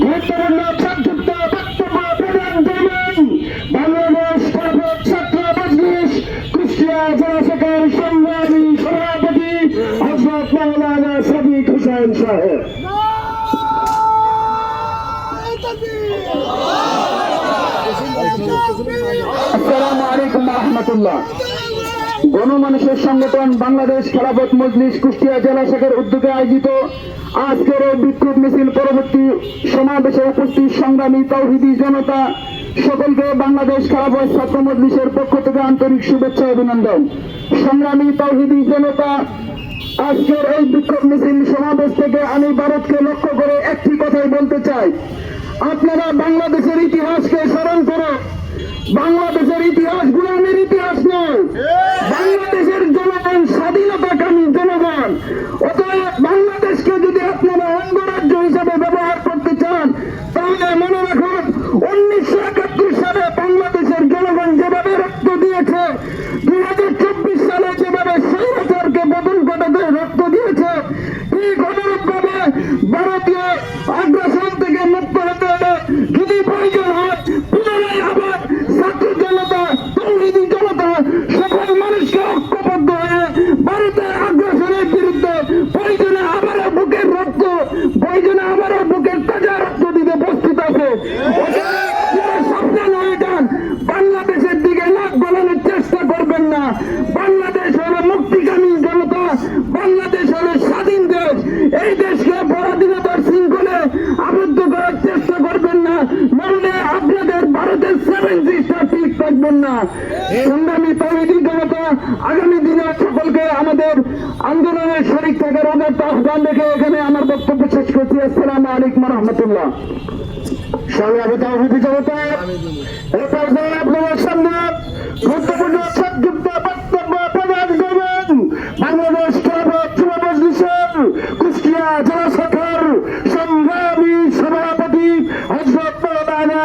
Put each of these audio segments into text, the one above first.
গুরুত্বপূর্ণ সংক্ষিপ্ত বক্তব্য প্রদান করবেন বাংলাদেশ পার্বত ছাত্র মজলিস কুষ্টিয়া জেলা শাখার সভাপতি আসসালামু আলাইকুম রহমতুল্লাহ গণমানুষের সংগঠন বাংলাদেশ খেলাফত মজলিস কুষ্টিয়া জেলা শাখার উদ্যোগে আয়োজিত আজকের এই বিক্ষোভ মিছিল পরবর্তী সমাবেশে উপস্থিত সংগ্রামী তৌহিদি জনতা, সকলকে বাংলাদেশ খেলাফত ছাত্র মজলিসের পক্ষ থেকে আন্তরিক শুভেচ্ছা অভিনন্দন। সংগ্রামী তৌহিদি জনতা, আজকের এই বিক্ষোভ মিছিল সমাবেশ থেকে আমি ভারতকে লক্ষ্য করে একটি কথাই বলতে চাই। আপনারা বাংলাদেশের ইতিহাসকে স্মরণ করো বাংলাদেশের ইতিহাস গুলামের ইতিহাস নয়। বাংলাদেশের জনগণ স্বাধীনতাকামী জনগণ। অতএব বাংলাদেশকে যদি আপনারা অঙ্গরাজ্য হিসেবে ব্যবহার করতে চান তাহলে মনে রাখুন উনিশশো একাত্তর সালে বাংলাদেশের জনগণ যেভাবে রক্ত দিয়েছে দুই হাজার চব্বিশ সালে যেভাবে স্বৈরাচারকে বদল ঘটাতে রক্ত দিয়েছে ঠিক অনুরূপভাবে ভারতীয় আগ্রাসন থেকে মুক্ত হতে হলে যদি প্রয়োজন হয় পুনরায় আবার ছাত্র জনতা তৌহিদি জনতা সকল মানুষকে ঐক্যবদ্ধ হয়ে ভারতের আগ্রাসনের বিরুদ্ধে প্রয়োজনে আবারও বুকের রক্ত প্রয়োজনে আবারও বুকের তাজা রক্ত দিতে প্রস্তুত আছে আপনারা সাবধান হয়ে যান বাংলাদেশের দিকে নাক গলানোর চেষ্টা করবেন না বাংলাদেশ হলো মুক্তিকামী জনতা বাংলাদেশ হলো স্বাধীন দেশ এই পরাধীনতার শৃঙ্খলে আবদ্ধ করার চেষ্টা করবেন না। নইলে আপনাদের ভারতের সেভেন সিস্টার ঠিক থাকবেন না। সংগ্রামী তৈরি জনতা, আগামী দিনে সকলকে আমাদের আন্দোলনের শরিক থাকার অনেক আহ্বান রেখে এখানে আমার বক্তব্য শেষ করছি। আসসালামু আলাইকুম রহমতুল্লাহ। বাংলাদেশ কুষ্টিয়া জেলা শাখার সংগ্রামী সভাপতি হজরত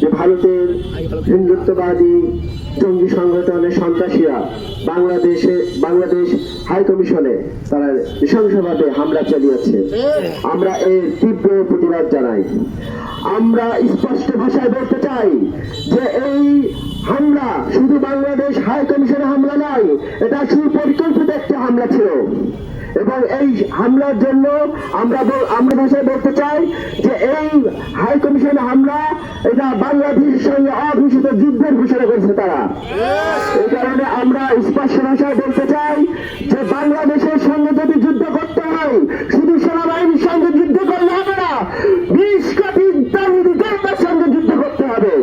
যে ভারতের হিন্দুত্ববাদী জঙ্গি সংগঠনের সন্ত্রাসীরা বাংলাদেশে, বাংলাদেশ হাই কমিশনে তারা নৃশংসভাবে হামলা চালিয়েছে। আমরা এর তীব্র প্রতিবাদ জানাই। আমরা স্পষ্ট ভাষায় বলতে চাই যে এই হামলা শুধু বাংলাদেশ হাই কমিশনে হামলা নয়, এটা সুপরিকল্পিত একটি হামলা ছিল। এবং এই হামলার জন্য আমরা আমরা ভাষায় বলতে চাই যে এই হাই কমিশন হামলা এটা বাংলাদেশের সঙ্গে অঘোষিত যুদ্ধের ঘোষণা করেছে তারা। এই কারণে আমরা স্পষ্ট ভাষায় বলতে চাই যে বাংলাদেশের সঙ্গে যদি যুদ্ধ করতে হয় শুধু সেনাবাহিনীর সঙ্গে যুদ্ধ করলে হবে না বিশ কোটি দাঙ্গি সঙ্গে যুদ্ধ করতে হবে।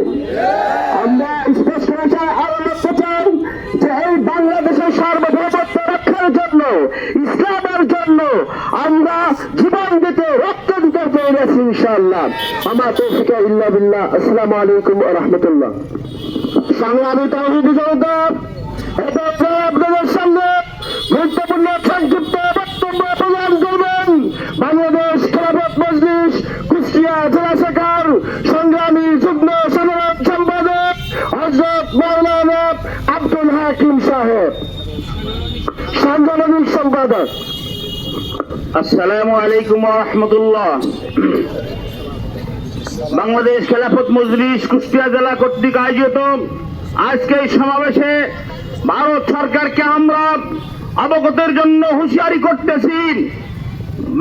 ইসলামের জন্য আমরা জীবন দিতে রক্ত দিতে পেরেছি ইনশাআল্লাহ। আমার তৌফিকা ইল্লা বিল্লাহ। আলাইকুম ওয়া রাহমাতুল্লাহ। তৌহিদি জনতা আপনাদের সামনে গুরুত্বপূর্ণ সংক্ষিপ্ত বক্তব্য প্রদান করবেন, বাংলাদেশ খেলাফত মজলিস কুষ্টিয়া জেলা শাখার সংগ্রামী যুগ্ম সাধারণ সম্পাদক হজরত মৌলানা আব্দুল হাকিম সাহেব। সাংগঠনিক সম্পাদক। আসসালামু আলাইকুম রহমতুল্লাহ। বাংলাদেশ খেলাফত মজলিস কুষ্টিয়া জেলা কর্তৃক আয়োজিত আজকে এই সমাবেশে ভারত সরকারকে আমরা অবগতের জন্য হুঁশিয়ারি করতেছি।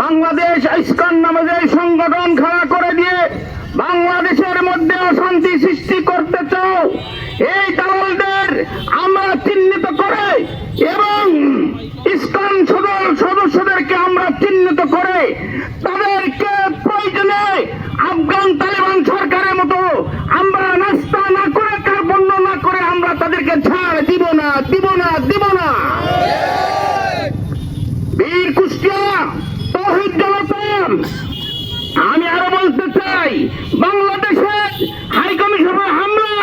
বাংলাদেশ ইস্কন নামে যে সংগঠন খাড়া করে দিয়ে বাংলাদেশের মধ্যে অশান্তি সৃষ্টি করতে চাও এই দালালদের আমরা চিহ্নিত করে এবং ইসকন সদল সদস্যদেরকে আমরা চিহ্নিত করে তাদেরকে প্রয়োজনে আফগান তালেবান সরকারের মতো আমরা নাস্তা না করে কার্পণ্য না করে আমরা তাদেরকে ছাড় দিব না দিব না দিব না বীর কুষ্টিয়া তহিদ জনতা আমি আরও বলতে চাই বাংলাদেশের হাই কমিশনের হামলা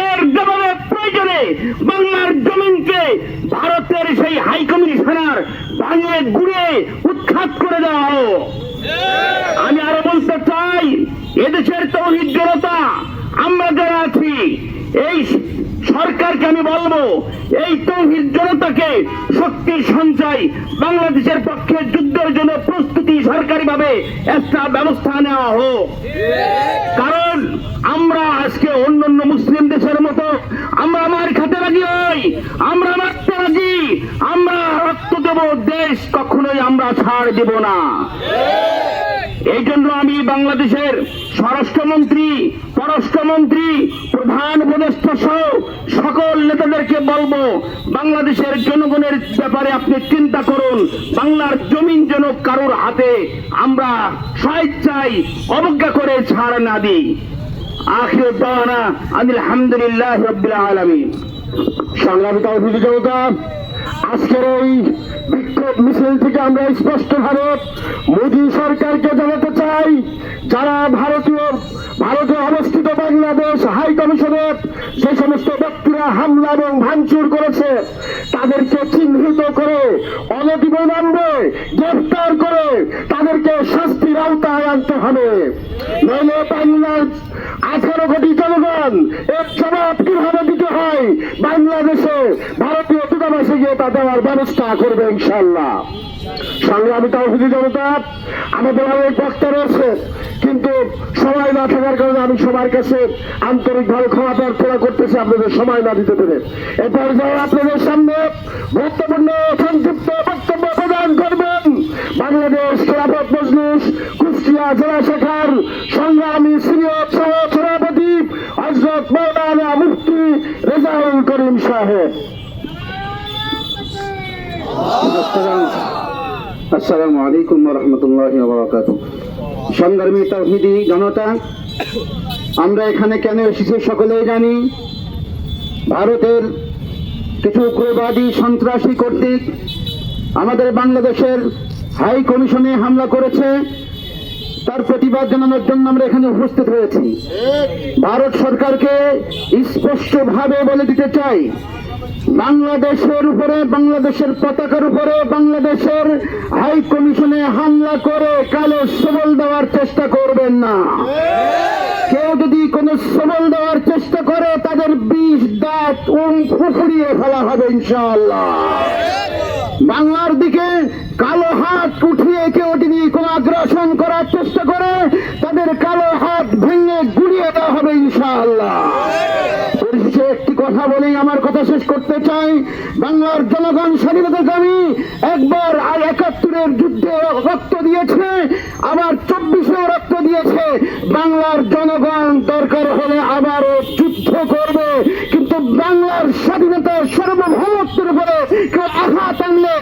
এর জবাবে প্রয়োজনে বাংলার জমিনকে ভারতের সেই হাই কমিশনার ভাঙিয়ে গুড়ে উৎখাত করে দেওয়া হোক। আমি আরও বলতে চাই, এদেশের তৌহিদ জনতা, আমরা যারা আছি, এই সরকারকে আমি বলব, এই তৌহিদ জনতাকে শক্তি সঞ্চয় বাংলাদেশের পক্ষে যুদ্ধের জন্য প্রস্তুতি সরকারিভাবে একটা ব্যবস্থা নেওয়া হোক। কারণ আমরা আজকে অন্যান্য মুসলিম দেশের মতো, আমরা আমার খাতে রাজি হই, আমরা মারতে রাজি, আমরা রক্ত দেব দেশ, কখনোই আমরা ছাড় দেব না। এই জন্য আমি বাংলাদেশের স্বরাষ্ট্রমন্ত্রী, পররাষ্ট্রমন্ত্রী, প্রধান উপদেষ্টা সহ সকল নেতাদেরকে বলব, বাংলাদেশের জনগণের ব্যাপারে আপনি চিন্তা করুন, বাংলার জমিন যেন কারোর হাতে আমরা স্বেচ্ছায় অবজ্ঞা করে ছাড় না দিই। আখির দাওয়ানা আনিল হামদুলিল্লাহ রব্বিল আলামিন। সংগ্রামী তৌহিদি জনতা, আজকের এই বিক্ষোভ মিছিল থেকে আমরা স্পষ্টভাবে মোদী সরকারকে জানাতে চাই, যারা ভারতীয়, ভারতে অবস্থিত বাংলাদেশ হাই কমিশনের যে সমস্ত ব্যক্তিরা হামলা এবং ভাঙচুর করেছে, তাদেরকে চিহ্নিত করে, অনতিবিলম্বে গ্রেফতার করে তাদেরকে শাস্তির আওতায় আনতে হবে। নইলে বাংলার আঠারো কোটি জনগণ। এর জবাব কীভাবে দিতে হয়? বাংলাদেশে ভারতীয় দূতাবাসে গিয়ে তা দেওয়ার ব্যবস্থা করবে ইনশাল্লাহ সংগ্রামী তৌহিদি জনতা, আমাদের অনেক বক্তা রয়েছে। কিন্তু সময় না থাকার কারণে আমি সবার কাছে আন্তরিকভাবে ক্ষমা প্রার্থনা করতেছি, আপনাদের সময় না দিতে পেরে। এ পর্যায়ে আপনাদের সামনে গুরুত্বপূর্ণ সংক্ষিপ্ত বক্তব্য প্রদান করবেন বাংলাদেশ খেলাফত মজলিস কুষ্টিয়া জেলা শাখার সংগ্রামী সিনিয়র সহ সভাপতি হজরত মৌলানা মুফতি রেজাউল করিম সাহেব। আসসালামু আলাইকুম রহমতুল্লাহ বারাকাতু সংগ্রামী তৌহিদি জনতা, আমরা এখানে কেন এসেছি সকলেই জানি। ভারতের কিছু উগ্রবাদী সন্ত্রাসী কর্তৃক আমাদের বাংলাদেশের হাই কমিশনে হামলা করেছে। তার প্রতিবাদ জানানোর জন্য আমরা এখানে উপস্থিত হয়েছি। ভারত সরকারকে স্পষ্টভাবে বলে দিতে চাই বাংলাদেশের উপরে, বাংলাদেশের পতাকার উপরে, বাংলাদেশের হাই কমিশনে হামলা করে কালো সবল দেওয়ার চেষ্টা করবেন না। কেউ যদি কোনো সবল দেওয়ার চেষ্টা করে, তাদের বিষ, দাঁত উম ফুফুরিয়ে ফেলা হবে ইনশাআল্লাহ। বাংলার দিকে কালো হাত উঠিয়ে কেউ যদি কোনো আগ্রাসন করার চেষ্টা করে, তাদের কালো হাত ভেঙে গুড়িয়ে দেওয়া হবে একটি কথা বলেই আমার কথা শেষ করতে চাই। বাংলার জনগণ স্বাধীনতাকামী একবার আর একাত্তরের যুদ্ধে রক্ত দিয়েছে, আবার চব্বিশেও রক্ত দিয়েছে। বাংলার জনগণ দরকার হলে আবারও যুদ্ধ করবে। কিন্তু বাংলার স্বাধীনতার সার্বভৌমত্বের উপরে কেউ আঘাত আনলে,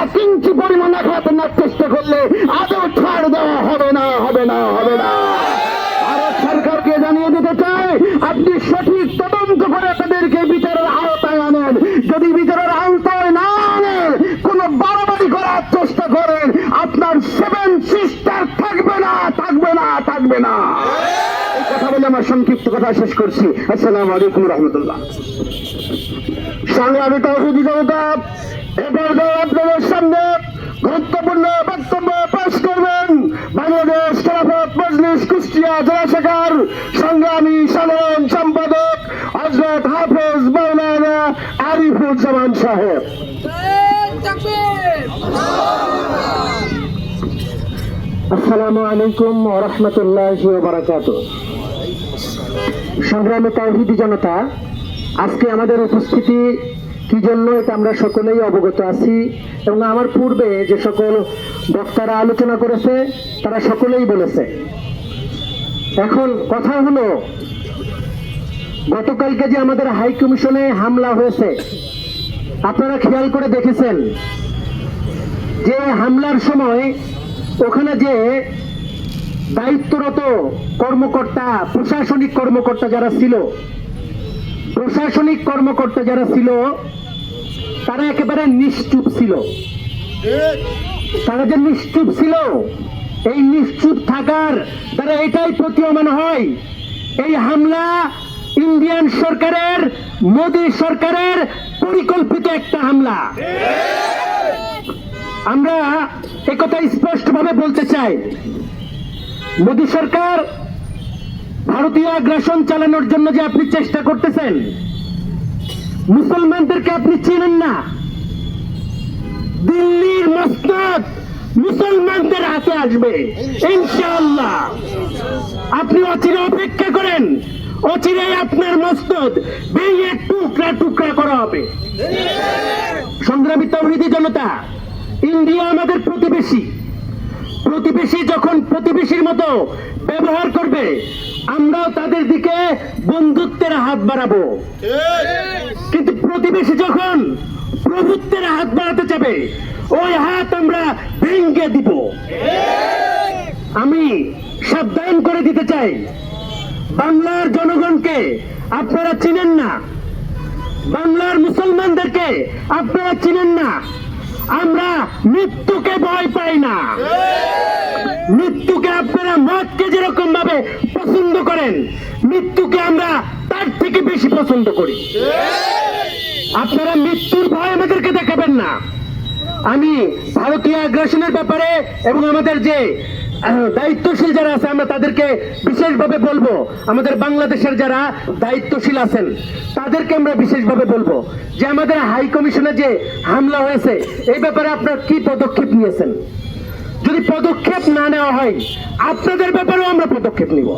এক ইঞ্চি পরিমাণ আঘাত আনার চেষ্টা করলে আদৌ ছাড় দেওয়া হবে না হবে না হবে না। ভারত সরকারকে জানিয়ে দিতে চাই, আপনি সঠিক তদন্ত করে তাদেরকে বিচারের আওতায় আনেন যদি বিচারের আওতায় না আনেন কোন বাড়াবাড়ি করার চেষ্টা করেন আপনার সেভেন সিস্টার থাকবে না থাকবে না থাকবে না। কথা বলে আমার সংক্ষিপ্ত কথা শেষ করছি। আসসালামু আলাইকুম রহমতুল্লাহ। সংগ্রামী তৌহিদি জনতা, এবার আপনাদের সামনে গুরুত্বপূর্ণ বক্তব্য পেশ করবেন। বাংলাদেশ খেলাফত মজলিস কুষ্টিয়া জেলা সংগ্রামী সাধারণ সম্পাদক হজরত হাফেজ মৌলানা আরিফুজ্জামান সাহেব। আসসালামু আলাইকুম রহমতুল্লাহ বারাকাত সংগ্রামী তৌহিদি জনতা, আজকে আমাদের উপস্থিতি কি জন্য এটা আমরা সকলেই অবগত আছি এবং আমার পূর্বে যে সকল বক্তারা আলোচনা করেছে, তারা সকলেই বলেছে। এখন কথা হলো, গতকালকে যে আমাদের হাই কমিশনে হামলা হয়েছে, আপনারা খেয়াল করে দেখেছেন যে হামলার সময় ওখানে যে দায়িত্বরত কর্মকর্তা, প্রশাসনিক কর্মকর্তা যারা ছিল, প্রশাসনিক কর্মকর্তা যারা ছিল, তারা একেবারে নিশ্চুপ ছিল। তারা যে নিশ্চুপ ছিল, এই নিশ্চুপ থাকার তারা এটাই প্রতীয়মান হয়। এই হামলা ইন্ডিয়ান সরকারের, মোদী সরকারের পরিকল্পিত একটা হামলা। আমরা একথা স্পষ্টভাবে বলতে চাই। মোদী সরকার ভারতীয় আগ্রাসন চালানোর জন্য যে আপনি চেষ্টা করতেছেন, মুসলমানদেরকে আপনি চিনেন না। দিল্লির মসনদ মুসলমানদের হাতে আসবে, ইনশাআল্লাহ। আপনি অচিরে অপেক্ষা করেন, অচিরে আপনার মসনদ ভেঙে টুকরা টুকরা করা হবে। সংগ্রামী তৌহিদি জনতা ইন্ডিয়া আমাদের প্রতিবেশী। প্রতিবেশী যখন প্রতিবেশীর মতো ব্যবহার করবে, আমরাও তাদের দিকে বন্ধুত্বের হাত বাড়াবো। কিন্তু প্রতিবেশী যখন প্রভুত্বের হাত বাড়াতে যাবে ওই হাত আমরা ভেঙ্গে দিব। আমি সাবধান করে দিতে চাই। বাংলার জনগণকে আপনারা চিনেন না। বাংলার মুসলমানদেরকে আপনারা চিনেন না। আমরা মৃত্যুকে ভয় পাই না। মৃত্যুকে আপনারা মদকে যেরকম ভাবে পছন্দ করেন, মৃত্যুকে আমরা তার থেকে বেশি পছন্দ করি। আপনারা মৃত্যুর ভয় আমাদেরকে দেখাবেন না। আমি ভারতীয় আগ্রাসনের ব্যাপারে এবং আমাদের যে দায়িত্বশীল যারা আছে, আমরা তাদেরকে বিশেষভাবে বলব। আমাদের বাংলাদেশের যারা দায়িত্বশীল আছেন, তাদেরকে আমরা বিশেষভাবে বলব যে আমাদের হাই কমিশনে যে হামলা হয়েছে, এই ব্যাপারে আপনারা কি পদক্ষেপ নিয়েছেন? যদি পদক্ষেপ না নেওয়া হয়, আপনাদের ব্যাপারেও আমরা পদক্ষেপ নিব।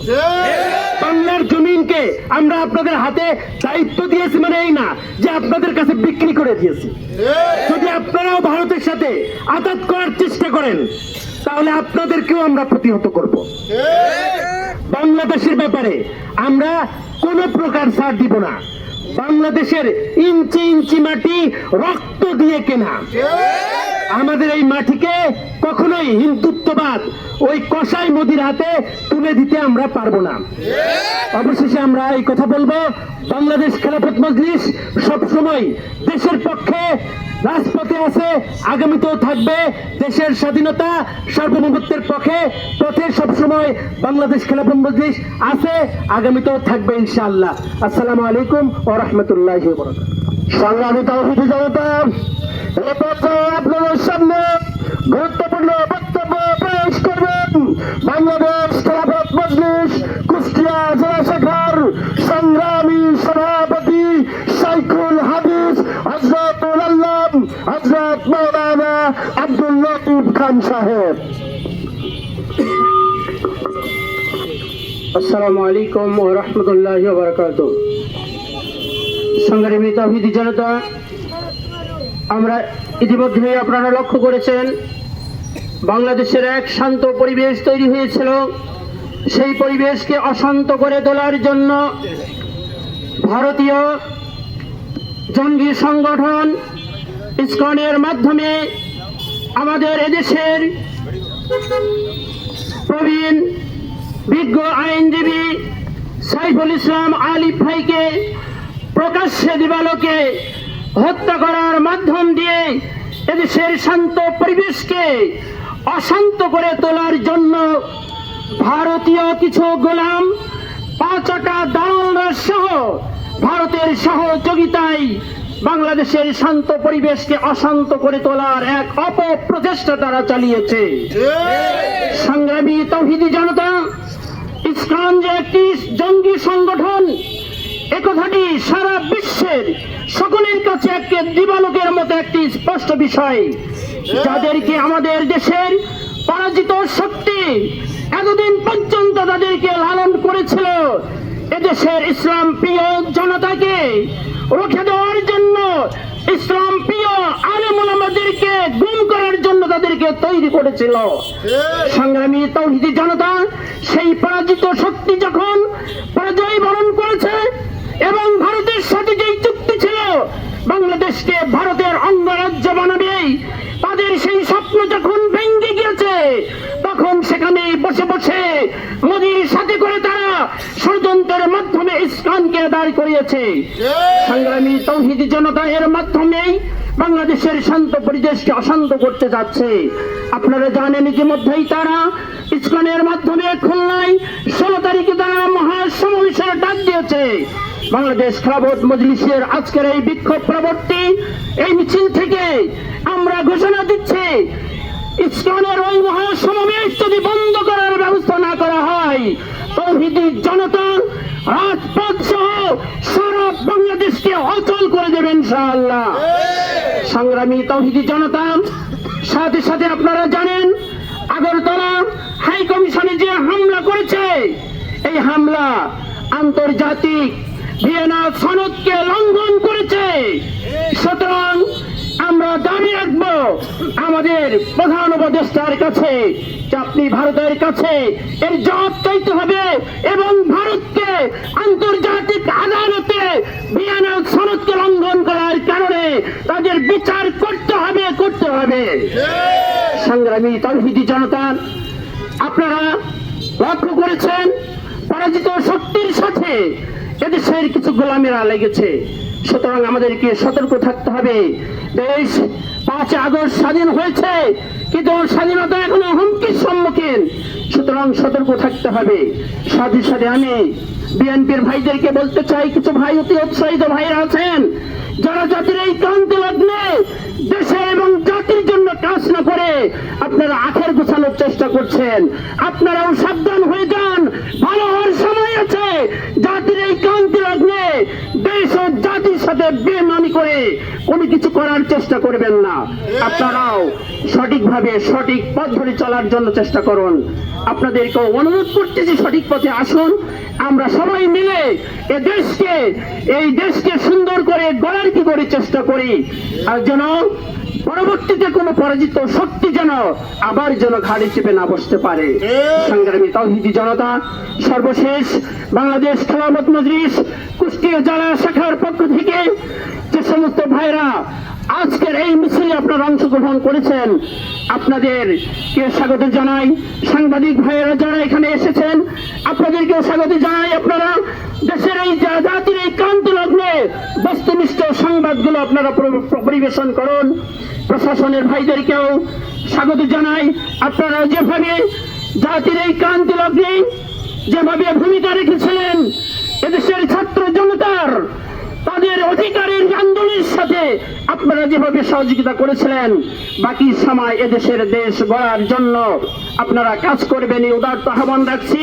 বাংলার জমিনকে আমরা আপনাদের হাতে দায়িত্ব দিয়েছি মানে এই না, যে আপনাদের কাছে বিক্রি করে দিয়েছি। যদি আপনারাও ভারতের সাথে আঘাত করার চেষ্টা করেন তাহলে আপনাদেরকেও আমরা প্রতিহত করব। বাংলাদেশের ব্যাপারে আমরা কোনো প্রকার ছাড় দিব না। বাংলাদেশের ইঞ্চি ইঞ্চি মাটি রক্ত দিয়ে কেনা। আমাদের এই মাটিকে কখনোই হিন্দুত্ববাদ ওই কসাই মোদির হাতে তুলে দিতে আমরা পারব না। অবশেষে আমরা এই কথা বলব, বাংলাদেশ খেলাফত মজলিস সবসময় দেশের পক্ষে রাজপথে আছে, আগামীতেও থাকবে দেশের স্বাধীনতা, সার্বভৌমত্বের পক্ষে, পথে সবসময় বাংলাদেশ খেলাফত মজলিস আছে, আগামীতেও থাকবে ইনশাআল্লাহ। আসসালামু আলাইকুম ও রহমতুল্লাহ সংগ্রামী তৌহিদি জনতা আপনাদের সামনে গুরুত্বপূর্ণ বক্তব্য পেশ করবেন বাংলাদেশ খেলাফত মজলিস কুষ্টিয়া জেলা শাখার সংগ্রামী সভাপতি সাইকুল হজরত মৌলানা আব্দুল লতিফ খান সাহেব। আসসালামু আলাইকুম ও রহমতুল্লাহ বারকাত সংগ্রামী তহিদি জনতা, আমরা আপনারা লক্ষ্য করেছেন, বাংলাদেশের এক শান্ত পরিবেশ তৈরি হয়েছিল। সেই পরিবেশকে অশান্ত করে তোলার জন্য ভারতীয় জঙ্গি সংগঠন ইসকনের মাধ্যমে আমাদের এদেশের প্রবীণ, বিজ্ঞ আইনজীবী সাইফুল ইসলাম আলিফ ভাইকে প্রকাশ্যে দিবালোকে হত্যা করার মাধ্যম দিয়ে এদেশের শান্ত পরিবেশকে অশান্ত করে তোলার জন্য ভারতীয় কিছু গোলাম, পাঁচটা দল সহ ভারতের সহযোগিতায় বাংলাদেশের শান্ত পরিবেশকে অশান্ত করে তোলার এক অপপ্রচেষ্টা তারা চালিয়েছে। সংগ্রামী তৌহিদি জনতা, ইসলাম যে একটি জঙ্গি সংগঠন একথাটি সারা বিশ্বের সকলের কাছে একটি দিবালোকের মতো একটি স্পষ্ট বিষয়। যাদেরকে আমাদের দেশের পরাজিত শক্তি এতদিন পর্যন্ত তাদেরকে লালন করেছিল এদেশের ইসলাম প্রিয় জনতাকে রুখে দেওয়ার জন্য ইসলাম প্রিয় আলেমুল আমাদেরকে গুম করার জন্য তাদেরকে তৈরি করেছিল। সংগ্রামী তৌহিদি জনতা সেই পরাজিত শক্তি যখন পরাজয় বরণ করেছে এবং ভারতের সাথে যেই চুক্তি ছিল বাংলাদেশকে ভারতের অঙ্গরাজ্য বানাবে তাদের সেই স্বপ্ন যখন ভেঙে গিয়েছে তখন সেখানে বসে বসে মোদির সাথে করে তারা ষড়যন্ত্রের মাধ্যমে ইসলামকে সংগ্রামী তৌহিদি জনতা এর মাধ্যমেই বাংলাদেশের শান্ত পরিবেশকে অশান্ত করতে যাচ্ছে। আপনারা জানেন ইতিমধ্যেই তারা ইস্কনের মাধ্যমে খুলনায় ষোলো তারিখে তারা মহাসমাবেশের ডাক দিয়েছে। বাংলাদেশ খেলাফত মজলিসের আজকের এই বিক্ষোভ প্রবর্তী এই মিছিল থেকে আমরা ঘোষণা দিচ্ছি ইসলামের ওই মহাসমাবেশ যদি বন্ধ করার ব্যবস্থা না করা হয় তৌহিদি জনতা রাজপথ সহ সারা বাংলাদেশকে অচল করে দেবেন ইনশাআল্লাহ। সংগ্রামী তৌহিদি জনতা, সাথে সাথে আপনারা জানেন, আগরতলা হাই কমিশনে যে হামলা করেছে, এই হামলা আন্তর্জাতিক ভিয়েনা সনদকে লঙ্ঘন করেছে। সুতরাং আমরা দাবি রাখব, আমাদের প্রধান উপদেষ্টার কাছে আপনি ভারতের কাছে এর জবাব চাইতে হবে এবং ভারতকে আন্তর্জাতিক আদালতে ভিয়েনা সনদকে লঙ্ঘন করার কারণে তাদের বিচার করতে হবে করতে হবে সংগ্রামী তৌহিদি জনতা, আপনারা লক্ষ্য করেছেন, পরাজিত শক্তির সাথে এদেশের কিছু গোলামেরা লেগেছে। সুতরাং আমাদেরকে সতর্ক থাকতে হবে। দেশ পাঁচ আগস্ট স্বাধীন হয়েছে, কিন্তু স্বাধীনতা এখনও হুমকির সম্মুখীন। সুতরাং সতর্ক থাকতে হবে। সাথে সাথে আমি বিএনপির ভাইদেরকে বলতে চাই, কিছু ভাই অতি উৎসাহিত ভাইরা আছেন, যারা জাতির এই ক্রান্তি লগ্নে দেশে এবং আপনারা আখের গোছানোর চেষ্টা করছেন। আপনারাও সাবধান হয়ে যান। ভালো হওয়ার সময় আছে। জাতির এই ক্রান্তি লগ্নে দেশ ও জাতির সাথে বেমানি করে কোনো কিছু করার চেষ্টা করবেন না। আপনারাও সঠিকভাবে সঠিক পথ ধরে চলার জন্য চেষ্টা করুন। আপনাদেরকে অনুরোধ করতেছি সঠিক পথে আসুন। আমরা সবাই মিলে এ দেশকে, এই দেশকে সুন্দর করে গড়ার কি করে চেষ্টা করি। আর যেন পরবর্তীতে কোনো পরাজিত শক্তি যেন আবার যেন ঘাড়ে চেপে না বসতে পারে। সংগ্রামী তৌহিদি জনতা সর্বশেষ বাংলাদেশ খেলামত মজলিস কুষ্টিয়া জেলা শাখার পক্ষ থেকে যে সমস্ত ভাইরা আজকের এই মিছিলে আপনারা অংশগ্রহণ করেছেন। আপনাদের কে স্বাগত জানাই। সাংবাদিক ভাইয়েরা যারা এখানে এসেছেন, আপনাদেরকেও স্বাগত জানাই আপনারা। দেশের এই জাতির এই ক্রান্ত লগ্নে বস্তুনিষ্ঠ সংবাদগুলো আপনারা প্র- প্র- পরিবেশন করুন। প্রশাসনের ভাইদেরকেও স্বাগত জানাই। আপনারা যেভাবে জাতির এই ক্রান্তি লগ্নে যেভাবে ভূমিকা রেখেছিলেন, এদেশের ছাত্র জনতার তাদের অধিকারের আন্দোলনের সাথে আপনারা যেভাবে সহযোগিতা করেছিলেন, বাকি সময় এদেশের দেশ গড়ার জন্য আপনারা কাজ করবেন, এই উদার্ত আহ্বান রাখছি।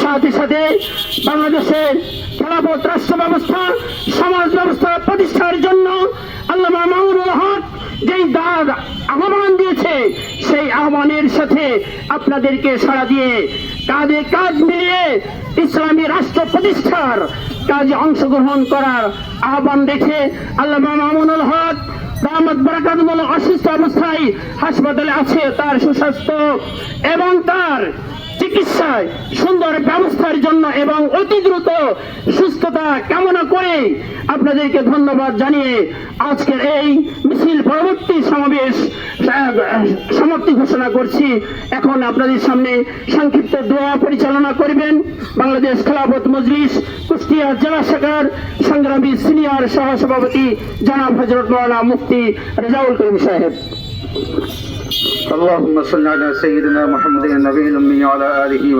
সাথে সাথে বাংলাদেশের খেলাফত রাষ্ট্র ব্যবস্থা, সমাজ ব্যবস্থা প্রতিষ্ঠার জন্য আল্লাহ মামুনুল হক যেই দাগ আহ্বান দিয়েছে, সেই আহ্বানের সাথে আপনাদেরকে সাড়া দিয়ে কাঁধে কাজ মিলিয়ে ইসলামী রাষ্ট্র প্রতিষ্ঠার কাজে অংশগ্রহণ করার আহ্বান দেখে আল্লাহ মামুনুল হক রহমত বরাকাতুল অসুস্থ অবস্থায় হাসপাতালে আছে, তার সুস্বাস্থ্য এবং তার চিকিৎসায় সুন্দর ব্যবস্থার জন্য এবং অতি দ্রুত সুস্থতা কামনা করে আপনাদেরকে ধন্যবাদ জানিয়ে আজকের এই মিছিল পরবর্তী সমাবেশ সমাপ্তি ঘোষণা করছি। এখন আপনাদের সামনে সংক্ষিপ্ত দোয়া পরিচালনা করবেন বাংলাদেশ খেলাফত মজলিস, কুষ্টিয়া জেলা শাখার সংগ্রামী সিনিয়র সহসভাপতি জনাব হজরত মৌলানা মুফতি রেজাউল করিম সাহেব। اللهم صل على سيدنا محمد النبي الأمي وعلى آله